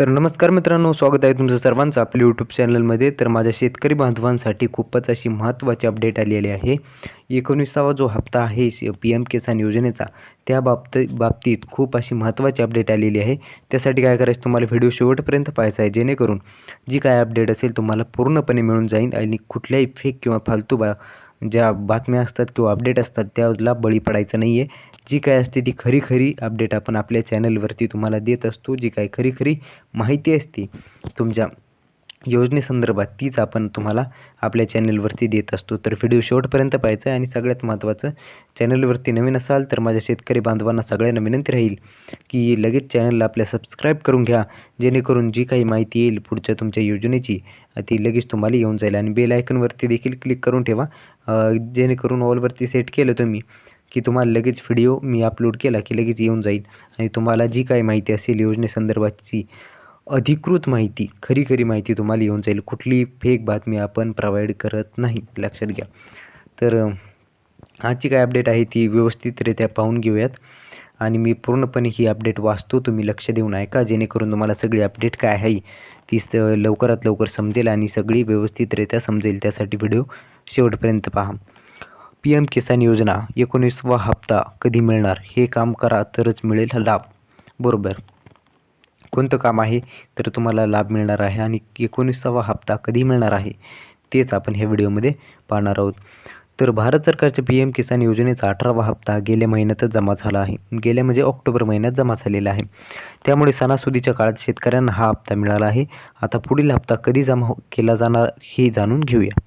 तर नमस्कार मित्रांनो स्वागत आहे तुमचं सर्वांचं आपल्या यूट्यूब चॅनलमध्ये तर माझ्या शेतकरी बांधवांसाठी खूपच अशी महत्त्वाची अपडेट आलेली आहे. एकोणीसावा जो हप्ता आहे पी एम किसान योजनेचा त्या बाबत बाबतीत खूप अशी महत्त्वाची अपडेट आलेली आहे. त्यासाठी काय करायचं तुम्हाला व्हिडिओ शेवटपर्यंत पाहायचा आहे. जेणेकरून जी काय अपडेट असेल तुम्हाला पूर्णपणे मिळून जाईल आणि कुठल्याही फेक किंवा फालतू बा ज्या बातम्या असतात किंवा अपडेट असतात त्याला बळी पडायचं नाही आहे जी काय असते ती खरी खरी अपडेट आपण आपल्या चॅनलवरती तुम्हाला देत असतो. जी काय खरी खरी माहिती असते तुमच्या योजनेसंदर्भात तीच आपण तुम्हाला आपल्या चॅनलवरती देत असतो. तर व्हिडिओ शेवटपर्यंत पाहायचा आहे आणि सगळ्यात महत्त्वाचं चॅनलवरती नवीन असाल तर माझ्या शेतकरी बांधवांना सगळ्यांना विनंती राहील की लगेच चॅनलला आपल्या सबस्क्राईब करून घ्या. जेणेकरून जी काही माहिती येईल पुढच्या तुमच्या योजनेची ती लगेच तुम्हाला येऊन जाईल. आणि बेल आयकनवरती देखील क्लिक करून ठेवा. जेणेकरून ऑलवरती सेट केलं तुम्ही की तुम्हाला लगेच व्हिडिओ मी अपलोड केला की लगेच येऊन जाईल. आणि तुम्हाला जी काही माहिती असेल योजनेसंदर्भातची अधिकृत माहिती खरी खरी माहिती तुम्हाला येऊन जाईल. कुठली फेक बातमी आपण प्रोव्हाइड करत नाही लक्षात घ्या. तर आजची काय अपडेट आहे ती व्यवस्थितरित्या पाहून घेऊयात. आणि मी पूर्णपणे ही अपडेट वाचतो तुम्ही लक्ष देऊन ऐका. जेणेकरून तुम्हाला सगळी अपडेट काय आहे ती लवकरात लवकर समजेल आणि सगळी व्यवस्थितरित्या समजेल. त्यासाठी व्हिडिओ शेवटपर्यंत पहा. पी एम किसान योजना एकोणीसवा हप्ता कधी मिळणार? हे काम करा तरच मिळेल लाभ. बरोबर. कोणतं काम आहे तर तुम्हाला लाभ मिळणार आहे आणि एकोणीसावा हप्ता कधी मिळणार आहे तेच आपण ह्या व्हिडिओमध्ये पाहणार आहोत. तर भारत सरकारच्या पी एम किसान योजनेचा अठरावा हप्ता गेल्या महिन्यातच जमा झाला आहे. गेल्या म्हणजे ऑक्टोबर महिन्यात जमा झालेला आहे. त्यामुळे सणासुदीच्या काळात शेतकऱ्यांना हा हप्ता मिळाला आहे. आता पुढील हप्ता कधी जमा हो-, केला जाणार हे जाणून घेऊया.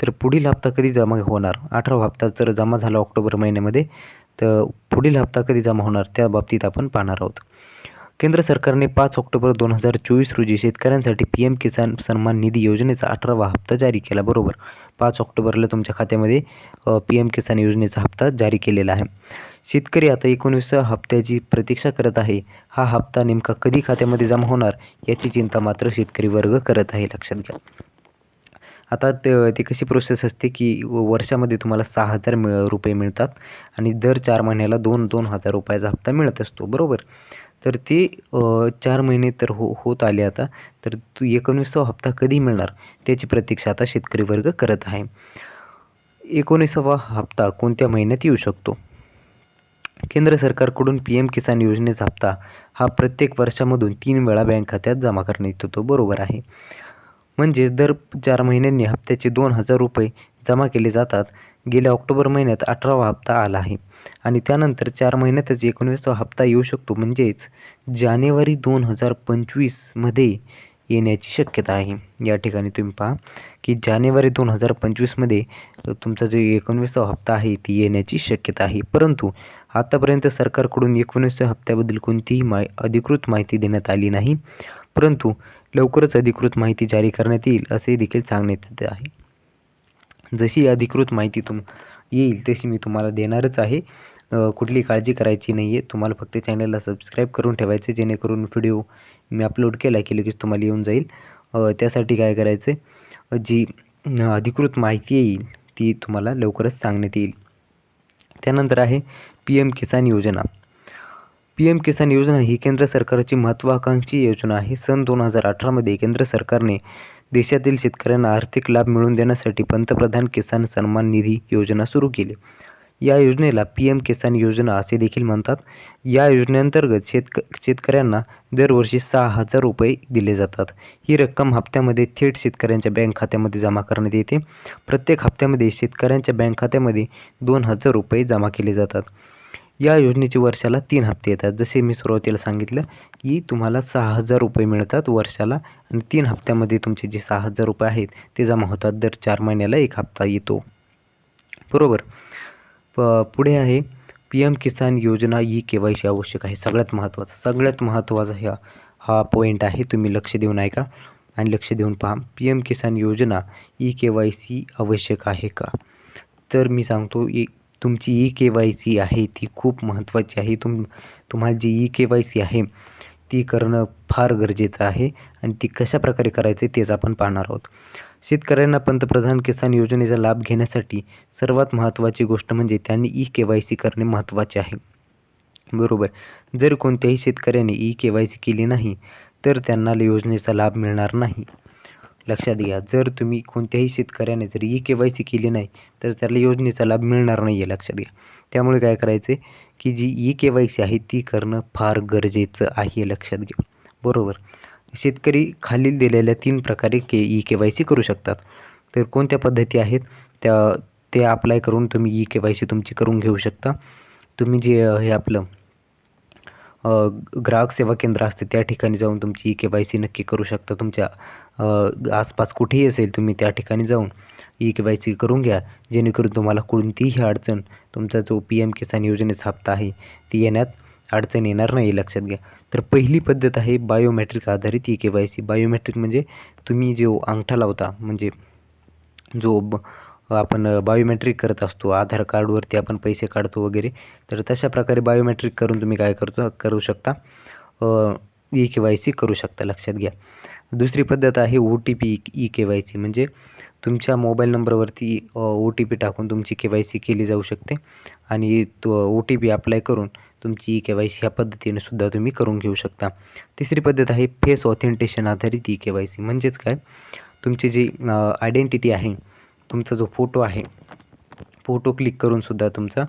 तर पुढील हप्ता कधी जमा होणार? अठरावा हप्ता जर जमा झाला ऑक्टोबर महिन्यामध्ये तर पुढील हप्ता कधी जमा होणार? त्या बाबतीत आपण पाहणार आहोत. केंद्र सरकारने पाच ऑक्टोबर दोन हजार चोवीस रोजी शेतकऱ्यांसाठी पी एम किसान सन्मान निधी योजनेचा अठरावा हप्ता जारी केला. बरोबर. पाच ऑक्टोबरला तुमच्या खात्यामध्ये पी एम किसान योजनेचा हप्ता जारी केलेला आहे. शेतकरी आता एकोणीसव्या हप्त्याची प्रतीक्षा करत आहे. हा हप्ता नेमका कधी खात्यामध्ये जमा होणार याची चिंता मात्र शेतकरी वर्ग करत आहे. लक्षात घ्या. आता ते ती कशी प्रोसेस असते की वर्षामध्ये तुम्हाला सहा हजार मिळ रुपये मिळतात आणि दर चार महिन्याला दोन दोन हजार रुपयाचा हप्ता मिळत असतो बरोबर? तर ते चार महिने तर हो होत आले आता तर तू एकोणीसावा हप्ता कधी मिळणार? त्याची प्रतीक्षा आता शेतकरी वर्ग करत आहे. एकोणीसावा हप्ता कोणत्या महिन्यात येऊ शकतो? केंद्र सरकारकडून पी एम किसान योजनेचा हप्ता हा प्रत्येक वर्षामधून तीन वेळा बँक खात्यात जमा करण्यात येतो बरोबर आहे. म्हणजेच दर चार महिन्यांनी हप्त्याचे दोन हजार रुपये जमा केले जातात. गेल्या ऑक्टोबर महिन्यात अठरावा हप्ता आला आहे आणि त्यानंतर चार महिन्यातच एकोणीसावा हप्ता येऊ शकतो. म्हणजेच जानेवारी दोन हजार पंचवीसमध्ये येण्याची शक्यता आहे. या ठिकाणी तुम्ही पहा की जानेवारी दोन हजार पंचवीसमध्ये तुमचा जो एकोणवीसवा हप्ता आहे ती येण्याची शक्यता आहे. परंतु आतापर्यंत सरकारकडून एकोणीसव्या हप्त्याबद्दल कोणतीही माय अधिकृत माहिती देण्यात आली नाही. परंतु लवकरच अधिकृत माहिती जारी करण्यात येईल असे देखील सांगण्यात येत आहे. जशी अधिकृत माहिती तुम येईल तशी मी तुम्हाला देणारच आहे. कुठली काळजी करायची नाही आहे तुम्हाला फक्त चॅनलला सबस्क्राईब करून ठेवायचं जेणेकरून व्हिडिओ मी अपलोड केला की लगेच तुम्हाला येऊन जाईल. त्यासाठी काय करायचं जी अधिकृत माहिती येईल ती तुम्हाला लवकरच सांगण्यात येईल. त्यानंतर आहे पी एम किसान योजना. पी एम किसान योजना ही केंद्र सरकारची महत्त्वाकांक्षी योजना आहे. सन दोन हजार अठरामध्ये केंद्र सरकारने देशातील शेतकऱ्यांना आर्थिक लाभ मिळवून देण्यासाठी पंतप्रधान किसान सन्मान निधी योजना सुरू केली. या योजनेला पी एम किसान योजना असे देखील म्हणतात. या योजनेअंतर्गत शेतक शेतकऱ्यांना दरवर्षी सहा हजार रुपये दिले जातात. ही रक्कम हप्त्यामध्ये थेट शेतकऱ्यांच्या बँक खात्यामध्ये जमा करण्यात येते. प्रत्येक हप्त्यामध्ये शेतकऱ्यांच्या बँक खात्यामध्ये दोन हजार रुपये जमा केले जातात. या योजनेचे वर्षाला तीन हप्ते येतात. जसे मी सुरुवातीला सांगितलं की तुम्हाला सहा हजार रुपये मिळतात वर्षाला आणि तीन हप्त्यामध्ये तुमचे जे सहा हजार रुपये आहेत ते जमा होतात. दर चार महिन्याला एक हप्ता येतो. बरोबर? प पुढे आहे पी एम किसान योजना ई के वाय सी आवश्यक आहे. सगळ्यात महत्त्वाचा सगळ्यात महत्त्वाचा ह्या हा पॉईंट आहे. तुम्ही लक्ष देऊन ऐका आणि लक्ष देऊन पहा. पी एम किसान योजना ई के वाय सी आवश्यक आहे का? तर मी सांगतो ई तुमची ई के वाय सी आहे ती खूप महत्त्वाची आहे. तुम तुम्हाला जी ई के वाय सी आहे ती करणं फार गरजेचं आहे आणि ती कशाप्रकारे करायचं तेच आपण पाहणार आहोत. शेतकऱ्यांना पंतप्रधान किसान योजनेचा लाभ घेण्यासाठी सर्वात महत्त्वाची गोष्ट म्हणजे त्यांनी ई के वाय सी करणे महत्त्वाचे आहे. बरोबर. जर कोणत्याही शेतकऱ्याने ई के वाय सी केली नाही तर त्यांना योजनेचा लाभ मिळणार नाही. लक्षात घ्या. जर तुम्ही कोणत्याही शेतकऱ्याने जर ई के वाय सी केली नाही तर त्याला योजनेचा लाभ मिळणार नाही आहे लक्षात घ्या. त्यामुळे काय करायचं की जी ई के वाय सी आहे ती करणं फार गरजेचं आहे लक्षात घ्या. बरोबर? शेतकरी खालील दिलेल्या तीन प्रकारे K E K Y C करू शकतात. तर कोणत्या पद्धती आहेत? त्या ते अप्लाय करून तुम्ही ई के वाय सी तुमची करून घेऊ शकता. तुम्ही जे हे आपलं ग्राहक सेवा केंद्र असते त्या ठिकाणी जाऊन तुमची ई के वाय सी नक्की करू शकता. तुमच्या आसपास कुठेही असेल तुम्ही त्या ठिकाणी जाऊन ई के वाय सी करून घ्या. जेणेकरून तुम्हाला कोणतीही अडचण तुमचा जो पी एम किसान योजनेचा हप्ता आहे ती येण्यात अडचण येणार नाही लक्षात घ्या. तर पहिली पद्धत आहे बायोमेट्रिक आधारित E K Y C. Biometric म्हणजे तुम्ही जो अंगठा लावता म्हणजे जो ब आपण बायोमेट्रिक करत असतो. आधार कार्डवरती आपण पैसे काढतो वगैरे. तर तशा प्रकारे बायोमेट्रिक करून तुम्ही काय करतो करू शकता. ई के वाय सी करू शकता. लक्षात घ्या. दुसरी पद्धत आहे O T P E K Y C म्हणजे तुमच्या मोबाईल नंबरवरती ओ टी पी टाकून तुमची के वाय सी केली जाऊ शकते. आणि तो ओ टी पी अप्लाय करून तुमची ई के वाय सी ह्या पद्धतीने सुद्धा तुम्ही करून घेऊ शकता. तिसरी पद्धत आहे फेस ऑथेंटिकेशन आधारित ई के वाय सी म्हणजेच काय? तुमची जी आयडेंटिटी आहे तुमचा जो फोटो आहे फोटो क्लिक करून सुद्धा तुमचा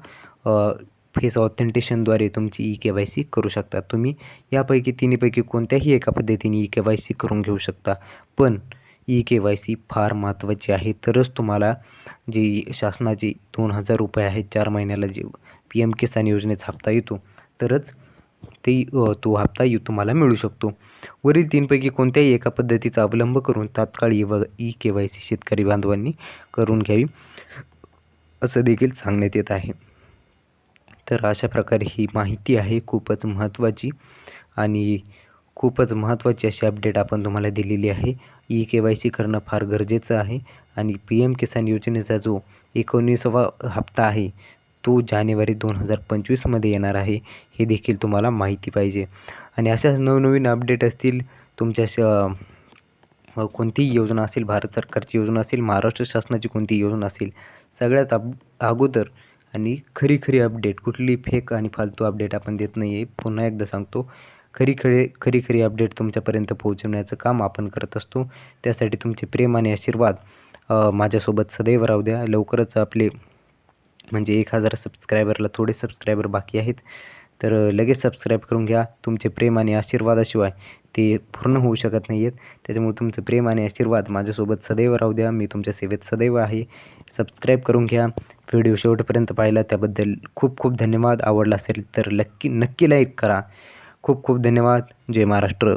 फेस ऑथेंटिशनद्वारे तुमची ई के वाय सी करू शकता. तुम्ही यापैकी तिन्हीपैकी कोणत्याही एका पद्धतीने ई के वाय सी करून घेऊ शकता. पण ई के वाय सी फार महत्त्वाची आहे. तरच तुम्हाला जी शासनाची दोन हजार रुपये आहेत चार महिन्याला जे पी एम किसान योजनेचा हप्ता येतो तरच ते तो हप्ता तुम्हाला मिळू शकतो. वरील तीनपैकी कोणत्याही एका पद्धतीचा अवलंब करून तात्काळ ई व ई के वाय सी शेतकरी बांधवांनी करून घ्यावी असं देखील सांगण्यात येत आहे. तर अशा प्रकारे ही माहिती आहे खूपच महत्त्वाची आणि खूपच महत्त्वाची अशी अपडेट आपण तुम्हाला दिलेली आहे. ई के वाय सी करणं फार गरजेचं आहे आणि पी एम किसान योजनेचा जो एकोणीसावा हप्ता आहे तो जानेवारी दोन हजार पंचवीसमध्ये येणार आहे हे देखील तुम्हाला माहिती पाहिजे. आणि अशा नवनवीन अपडेट असतील तुमच्या कोणतीही योजना असेल भारत सरकारची योजना असेल महाराष्ट्र शासनाची कोणती योजना असेल सगळ्यात अप अगोदर आणि खरी खरी अपडेट कुठली फेक आणि फालतू अपडेट आपण देत नाही आहे पुन्हा एकदा सांगतो खरी खरी खरी खरी अपडेट तुमच्यापर्यंत पोहोचवण्याचं काम आपण करत असतो. त्यासाठी तुमचे प्रेम आणि आशीर्वाद माझ्यासोबत सदैव राहू द्या. लवकरच आपले म्हणजे एक हजार सबस्क्रायबरला थोडे सबस्क्रायबर बाकी आहेत. तर लगेच सबस्क्राईब करून घ्या. तुमचे प्रेम आणि आशीर्वादाशिवाय ते पूर्ण होऊ शकत नाही आहेत त्याच्यामुळे तुमचं प्रेम आणि आशीर्वाद माझ्यासोबत सदैव राहू द्या. मी तुमच्या सेवेत सदैव आहे. सबस्क्राईब करून घ्या. व्हिडिओ शेवटपर्यंत पाहिला त्याबद्दल खूप खूप धन्यवाद. आवडला असेल तर नक्की नक्की लाईक करा. खूप खूप धन्यवाद. जय महाराष्ट्र.